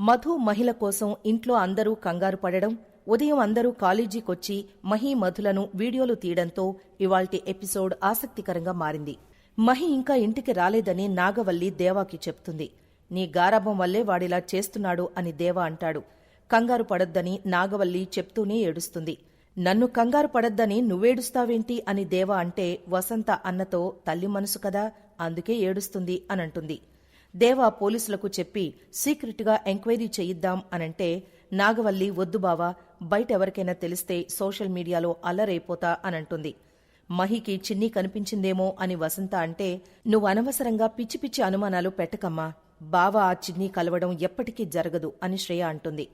మధు మహిళ కోసం ఇంట్లో అందరూ కంగారు పడడం ఉదయం అందరూ కాలేజీకొచ్చి మహి మధులను వీడియోలు తీయడంతో ఇవాల్టి ఎపిసోడ్ ఆసక్తికరంగా మారింది. మహి ఇంకా ఇంటికి రాలేదని నాగవల్లి దేవాకి చెప్తుంది. నీ గారాభం వల్లే వాడిలా చేస్తున్నాడు అని దేవా అంటాడు. కంగారు పడొద్దని నాగవల్లి చెప్తూనే ఏడుస్తుంది. నన్ను కంగారు పడొద్దని నువ్వేడుస్తావేంటి అని దేవా అంటే వసంత అన్నతో తల్లి మనసు కదా అందుకే ఏడుస్తుంది అనంటుంది. దేవా పోలీసులకు చెప్పి సీక్రెట్గా ఎంక్వైరీ చేయిద్దాం అనంటే నాగవల్లి వద్దు బావా బయట ఎవరికైనా తెలిస్తే సోషల్ మీడియాలో అల్లరైపోతా అనంటుంది. మహికి చిన్ని కనిపించిందేమో అని వసంత అంటే నువ్వు అనవసరంగా పిచ్చి పిచ్చి అనుమానాలు పెట్టకమ్మా బావ ఆ చిన్ని కలవడం ఎప్పటికీ జరగదు అని శ్రేయ అంటుంది.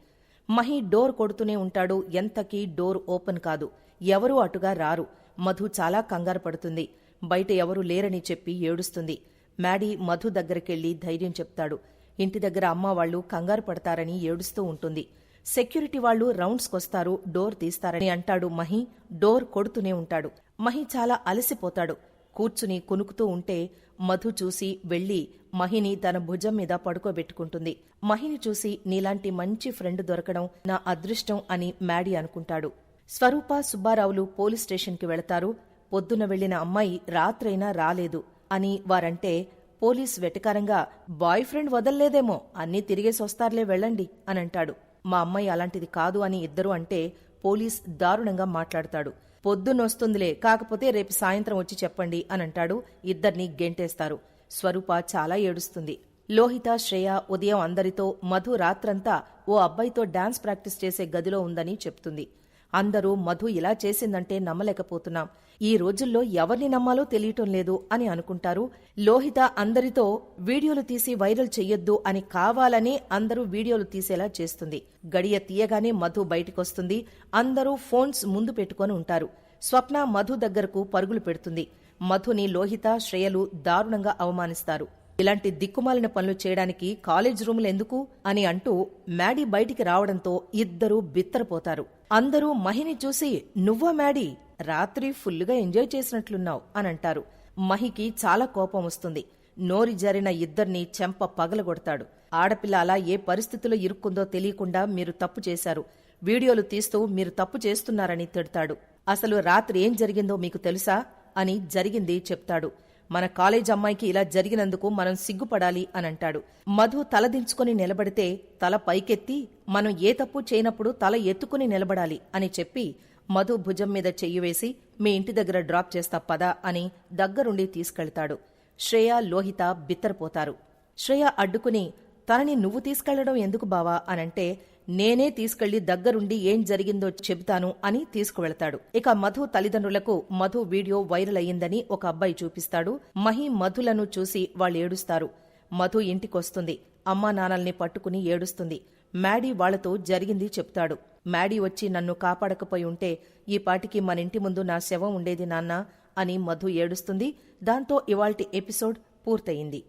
మహి డోర్ కొడుతూనే ఉంటాడు ఎంతకీ డోర్ ఓపెన్ కాదు ఎవరూ అటుగా రారు. మధు చాలా కంగారు పడుతుంది బయట ఎవరూ లేరని చెప్పి ఏడుస్తుంది. మ్యాడీ మధు దగ్గరికెళ్ళి ధైర్యం చెప్తాడు. ఇంటి దగ్గర అమ్మవాళ్ళు కంగారు పడతారని ఏడుస్తూ ఉంటుంది. సెక్యూరిటీ వాళ్ళు రౌండ్స్కొస్తారు డోర్ తీస్తారని అంటాడు మహి డోర్ కొడుతూనే ఉంటాడు. మహి చాలా అలసిపోతాడు. కూర్చుని కునుకుతూ ఉంటే మధు చూసి వెళ్ళి మహిని తన భుజం మీద పడుకోబెట్టుకుంటుంది. మహిని చూసి నీలాంటి మంచి ఫ్రెండ్ దొరకడం నా అదృష్టం అని మ్యాడీ అనుకుంటాడు. స్వరూప సుబ్బారావులు పోలీస్ స్టేషన్కి వెళతారు. పొద్దున వెళ్ళిన అమ్మాయి రాత్రైనా రాలేదు. అని వారంటే పోలీస్ వెటకారంగా బాయ్ ఫ్రెండ్ వదల్లేదేమో అన్నీ తిరిగేసొస్తారులే వెళ్ళండి అని అంటాడు మా అమ్మాయి అలాంటిది కాదు అని ఇద్దరు అంటే పోలీస్ దారుణంగా మాట్లాడతాడు. పొద్దున్నొస్తుందిలే కాకపోతే రేపు సాయంత్రం వచ్చి చెప్పండి అని అంటాడు ఇద్దరిని గెంటేస్తారు. స్వరూప చాలా ఏడుస్తుంది. లోహిత శ్రేయ ఉదయం అందరితో మధు రాత్రంతా ఓ అబ్బాయితో డాన్స్ ప్రాక్టీస్ చేసే గదిలో ఉందని చెప్తుంది. అందరూ మధు ఇలా చేసిందంటే నమ్మలేకపోతున్నాం. ఈ రోజుల్లో ఎవరిని నమ్మాలో తెలియటం లేదు అని అనుకుంటారు. లోహిత అందరితో వీడియోలు తీసి వైరల్ చెయ్యొద్దు అని కావాలనే అందరూ వీడియోలు తీసేలా చేస్తుంది. గడియ తీయగానే మధు బయటికొస్తుంది. అందరూ ఫోన్స్ ముందు పెట్టుకొని ఉంటారు. స్వప్న మధు దగ్గరకు పరుగులు పెడుతుంది. మధుని లోహిత శ్రేయలు దారుణంగా అవమానిస్తారు. ఇలాంటి దిక్కుమాలిన పనులు చేయడానికి కాలేజ్ రూములు ఎందుకు అని అంటూ మ్యాడీ బయటికి రావడంతో ఇద్దరూ బిత్తరపోతారు. అందరూ మహిని చూసి నువ్వా మ్యాడీ? రాత్రి ఫుల్గా ఎంజాయ్ చేసినట్లున్నావు అని అంటారు. మహికి చాలా కోపం వస్తుంది. నోరి జరిన ఇద్దర్ని చెంప పగలగొడతాడు. ఆడపిల్ల అలా ఏ పరిస్థితిలో ఇరుక్కుందో తెలియకుండా మీరు తప్పు చేశారు. వీడియోలు తీస్తూ మీరు తప్పు చేస్తున్నారని తిడతాడు. అసలు రాత్రి ఏం జరిగిందో మీకు తెలుసా? అని జరిగింది చెప్తాడు. మన కాలేజ్ అమ్మాయికి ఇలా జరిగినందుకు మనం సిగ్గుపడాలి అని అంటాడు. మధు తలదించుకుని నిలబడితే తల పైకెత్తి మనం ఏ తప్పు చేయనప్పుడు తల ఎత్తుకుని నిలబడాలి అని చెప్పి మధు భుజం మీద చెయ్యి వేసి మీ ఇంటి దగ్గర డ్రాప్ చేస్తా పదా అని దగ్గరుండి తీసుకెళ్తాడు. శ్రేయ లోహిత బిత్తరపోతారు. శ్రేయ అడ్డుకుని తనని నువ్వు తీసుకెళ్ళడం ఎందుకు బావా అనంటే నేనే తీసుకెళ్ళి దగ్గరుండి ఏం జరిగిందో చెబుతాను అని తీసుకువెళతాడు. ఇక మధు తల్లిదండ్రులకు మధు వీడియో వైరల్ అయ్యిందని ఒక అబ్బాయి చూపిస్తాడు. మహి మధులను చూసి వాళ్ళు ఏడుస్తారు. మధు ఇంటికొస్తుంది. అమ్మా నాన్నల్ని పట్టుకుని ఏడుస్తుంది. మ్యాడీ వాళ్ళతో జరిగింది చెప్తాడు. మ్యాడీ వచ్చి నన్ను కాపాడకపోయి ఉంటే ఈ పాటికి మన ఇంటి ముందు నా శవం ఉండేది నాన్నా అని మధు ఏడుస్తుంది. దాంతో ఇవాల్టి ఎపిసోడ్ పూర్తయింది.